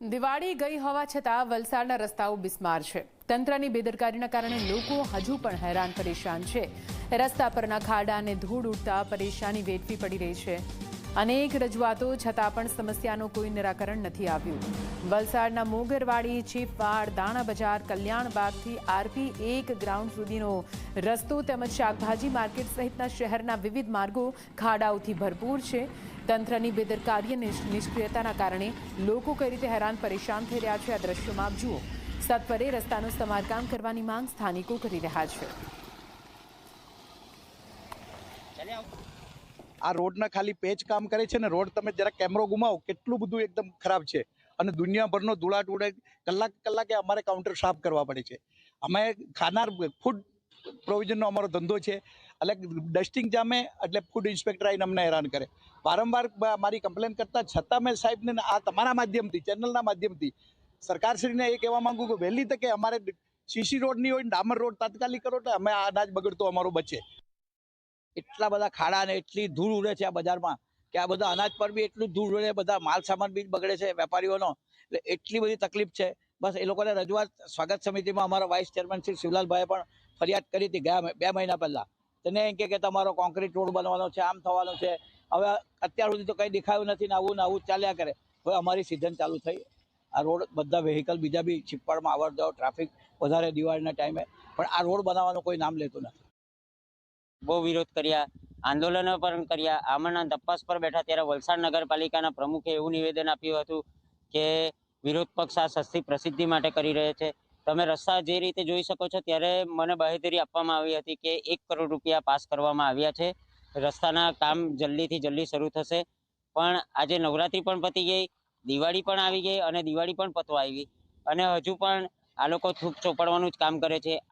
દિવાળી ગઈ હોવા છતાં વલસાડના રસ્તાઓ બિસ્માર છે. તંત્રની બેદરકારીના કારણે લોકો હજુ પણ હેરાન પરેશાન છે. રસ્તા પરના ખાડા અને ધૂળ ઉડતા પરેશાની વેઠવી પડી રહી છે. અનેક રજૂઆતો છતાં પણ સમસ્યાનું કોઈ નિરાકરણ નથી આવ્યું. વલસાડના મોગરવાડી, ચીપવાડ દાણા બજાર કલ્યાણ બાગથી આરપી એક ગ્રાઉન્ડ સુધીનો રસ્તો તેમજ શાકભાજી માર્કેટ સહિતના શહેરના વિવિધ માર્ગો ખાડાઓથી ભરપૂર છે. તંત્રની બેદરકારી અને નિષ્ક્રિયતાના કારણે લોકો કઈ રીતે હેરાન પરેશાન થઈ રહ્યા છે આ દ્રશ્યોમાં જુઓ. સત્વરે રસ્તાનું સમારકામ કરવાની માંગ સ્થાનિકો કરી રહ્યા છે. આ રોડના ખાલી પેચ કામ કરે છે ને રોડ તમે જરા કેમેરો ગુમાવો, કેટલું બધું એકદમ ખરાબ છે. અને દુનિયાભરનો ધૂળાટ ઉડે, કલાક કલાકે અમારે કાઉન્ટર સાફ કરવા પડે છે. અમે ખાનાર ફૂડ પ્રોવિઝનનો અમારો ધંધો છે. એટલે ડસ્ટિંગ જામે એટલે ફૂડ ઇન્સ્પેક્ટર આવીને અમને હેરાન કરે. વારંવાર મારી કમ્પ્લેન કરતા છતાં મેં સાહેબને આ તમારા માધ્યમથી ચેનલના માધ્યમથી સરકારશ્રીને એ કહેવા માંગુ કે વહેલી તકે અમારે સીસી રોડની હોય ને ડામર રોડ તાત્કાલિક કરો તો અમે આ અનાજ બગડતો અમારો બચે. એટલા બધા ખાડા ને એટલી ધૂળ ઉડે છે આ બજારમાં કે આ બધા અનાજ પર બી એટલું ધૂળ ઉડે બધા માલ સામાન બી બગડે છે વેપારીઓનો. એટલે એટલી બધી તકલીફ છે. બસ એ લોકોને રજૂઆત સ્વાગત સમિતિમાં અમારા વાઇસ ચેરમેન શ્રી શિવલાલભાઈએ પણ ફરિયાદ કરી હતી ગયા બે મહિના પહેલા. તેને એમ કે તમારો કોન્ક્રીટ રોડ બનવાનો છે, આમ થવાનો છે. હવે અત્યાર સુધી તો કંઈ દેખાયું નથી ને આવું ને આવું ચાલ્યા કરે. હવે અમારી સિઝન ચાલુ થઈ. આ રોડ બધા વેહિકલ બીજા બી છીપ્પાડમાં આવડ જાવ ટ્રાફિક વધારે દિવાળીના ટાઈમે પણ આ રોડ બનાવવાનું કોઈ નામ લેતું નથી. બહુ વિરોધ કર્યા, આંદોલનો પણ કર્યા. આમના તપાસ પર બેઠા ત્યારે વલસાડ નગરપાલિકાના પ્રમુખે એવું નિવેદન આપ્યું હતું કે વિરોધ પક્ષ આ સસ્તી પ્રસિદ્ધિ માટે કરી રહ્યા છે. તમે રસ્તા જે રીતે જોઈ શકો છો, ત્યારે મને બાહેધરી આપવામાં આવી હતી કે એક કરોડ રૂપિયા પાસ કરવામાં આવ્યા છે. રસ્તાના કામ જલ્દીથી જલ્દી શરૂ થશે. પણ આજે નવરાત્રી પણ પતી ગઈ, દિવાળી પણ આવી ગઈ અને દિવાળી પણ પતવા આવી. અને હજુ પણ આ લોકો થૂક ચોપડવાનું જ કામ કરે છે.